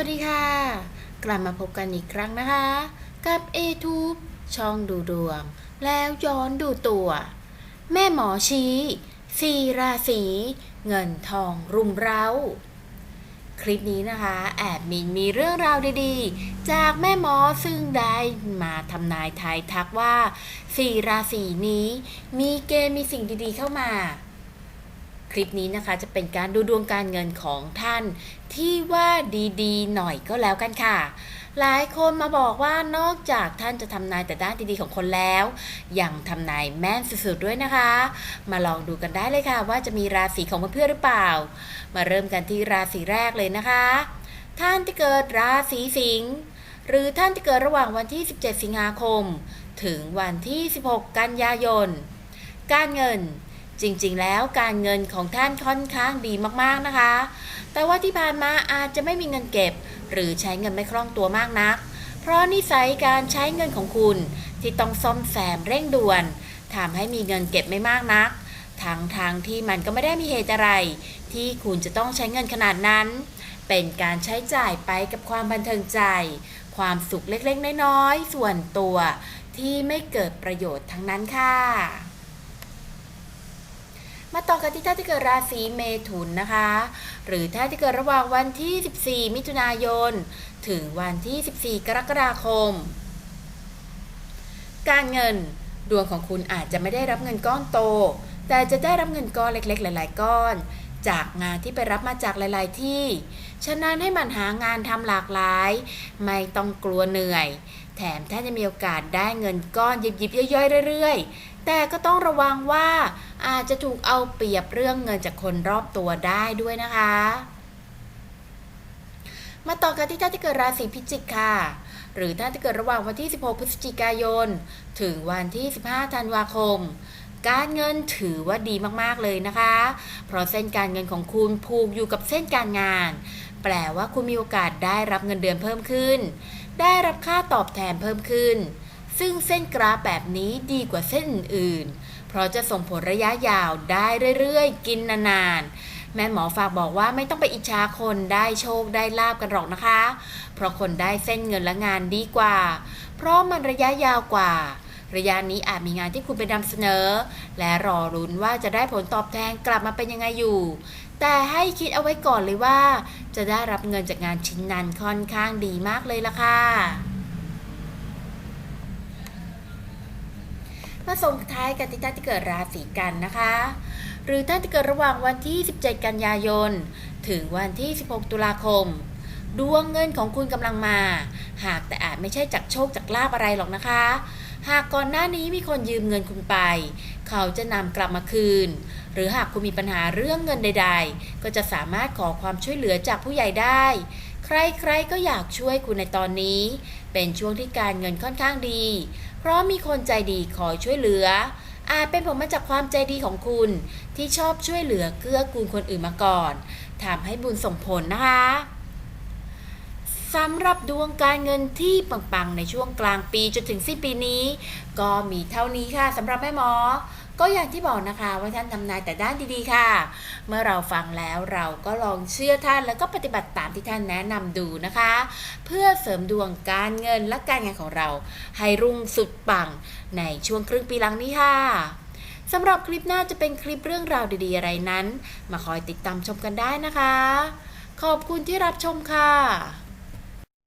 วัสดีค่ะ กลับมาพบกันอีกครั้งนะคะ กับ a t u b e ช่องดูดวง แล้วย้อนดูตัว แม่หมอชี้สี่ราศีเงินทองรุมเร้า คลิปนี้นะคะ แอบมีมีเรื่องราวดีๆ จากแม่หมอซึ่งได้มาทำนายทายทักว่าสี่ราศีนี้มีเกณฑ์มีสิ่งดีๆเข้ามา คลิปนี้นะคะจะเป็นการดูดวงการเงินของท่าน ที่ว่าดีๆ หน่อยก็แล้วกันค่ะ หลายคนมาบอกว่านอกจากท่านจะทำนายแต่ด้านดีๆของคนแล้ว ยังทำนายแม่นสุดๆด้วยนะคะ มาลองดูกันได้เลยค่ะ ว่าจะมีราศีของเพื่อนๆหรือเปล่า มาเริ่มกันที่ราศีแรกเลยนะคะ ท่านที่เกิดราศีสิงห์หรือท่านที่เกิดระหว่างวันที่ 17 สิงหาคม ถึงวันที่ 16 กันยายน การเงิน จริงๆ แล้วการเงินของท่านค่อนข้างดีมากๆนะคะ แต่ว่าที่ผ่านมาอาจจะไม่มีเงินเก็บ หรือใช้เงินไม่คล่องตัวมากนัก เพราะนิสัยการใช้เงินของคุณที่ต้องซ่อมแซมเร่งด่วนทำให้มีเงินเก็บไม่มากนัก ทั้งทางที่มันก็ไม่ได้มีเหตุอะไร ที่คุณจะต้องใช้เงินขนาดนั้น เป็นการใช้จ่ายไปกับความบันเทิงใจ ความสุขเล็กๆ น้อยๆ ส่วนตัวที่ไม่เกิดประโยชน์ทั้งนั้นค่ะ มาต่อกันที่ท่านที่เกิดราศีเมถุนนะคะ หรือท่านที่เกิดระหว่างวันที่ 14 มิถุนายน ถึงวันที่ 14 กรกฎาคม การเงินดวงของคุณอาจจะไม่ได้รับเงินก้อนโต แต่จะได้รับเงินก้อนเล็กๆ หลาย ๆ ก้อน จากงานที่ไปรับมาจากหลาย ๆ ที่ ฉะนั้นให้มันหางานทำหลากหลาย ไม่ต้องกลัวเหนื่อย แถมท่านจะมีโอกาสได้เงินก้อนยิบๆย่อยๆเรื่อย ๆ แต่ก็ต้องระวังว่า อาจจะถูกเอาเปรียบเรื่องเงินจากคนรอบตัวได้ด้วยนะคะ มาต่อกันที่ท่านที่เกิดราศีพิจิกค่ะ หรือท่านที่เกิดระหว่างวันที่ 16 พฤศจิกายน ถึงวันที่ 15 ธันวาคมการเงินถือว่าดีมากๆเลยนะคะ เพราะเส้นการเงินของคุณผูกอยู่กับเส้นการงาน แปลว่าคุณมีโอกาสได้รับเงินเดือนเพิ่มขึ้น ได้รับค่าตอบแทนเพิ่มขึ้น ซึ่งเส้นกราฟแบบนี้ดีกว่าเส้นอื่น เพราะจะส่งผลระยะยาวได้เรื่อยๆ กินนานๆ แม่หมอฝากบอกว่าไม่ต้องไปอิจฉาคนได้โชคได้ลาบกันหรอกนะคะ เพราะคนได้เส้นเงินและงานดีกว่า เพราะมันระยะยาวกว่า ระยะนี้อาจมีงานที่คุณไปนำเสนอ และรอรุ้นว่าจะได้ผลตอบแทนกลับมาเป็นยังไงอยู่ แต่ให้คิดเอาไว้ก่อนเลยว่า จะได้รับเงินจากงานชิ้นนั้นค่อนข้างดีมากเลยล่ะค่ะ มาส่งท้ายกันที่ท่านที่เกิดราศีกันนะคะ หรือท่านที่เกิดระหว่างวันที่ 17 กันยายน ถึงวันที่ 16 ตุลาคม ดวงเงินของคุณกำลังมา หากแต่อาจไม่ใช่จากโชคจากลาบอะไรหรอกนะคะ หากก่อนหน้านี้มีคนยืมเงินคุณไป เขาจะนำกลับมาคืน หรือหากคุณมีปัญหาเรื่องเงินใด ๆ ก็จะสามารถขอความช่วยเหลือจากผู้ใหญ่ได้ ใครๆก็อยากช่วยคุณในตอนนี้ เป็นช่วงที่การเงินค่อนข้างดี เพราะมีคนใจดีคอยช่วยเหลือ อาจเป็นผลมาจากความใจดีของคุณ ที่ชอบช่วยเหลือเกื้อกูลคนอื่นมาก่อนทำให้บุญส่งผลนะคะสำหรับดวงการเงินที่ปังๆ ในช่วงกลางปีจนถึงสิ้นปีนี้ ก็มีเท่านี้ค่ะสำหรับแม่หมอ ก็อย่างที่บอกนะคะว่าท่านทำนายแต่ด้านดีๆค่ะ เมื่อเราฟังแล้วเราก็ลองเชื่อท่านแล้วก็ปฏิบัติตามที่ท่านแนะนำดูนะคะ เพื่อเสริมดวงการเงินและการงานของเรา ให้รุ่งสุดปังในช่วงครึ่งปีหลังนี้ค่ะสำหรับคลิปหน้าจะเป็นคลิปเรื่องราวดีๆอะไรนั้น มาคอยติดตามชมกันได้นะคะ ขอบคุณที่รับชมค่ะ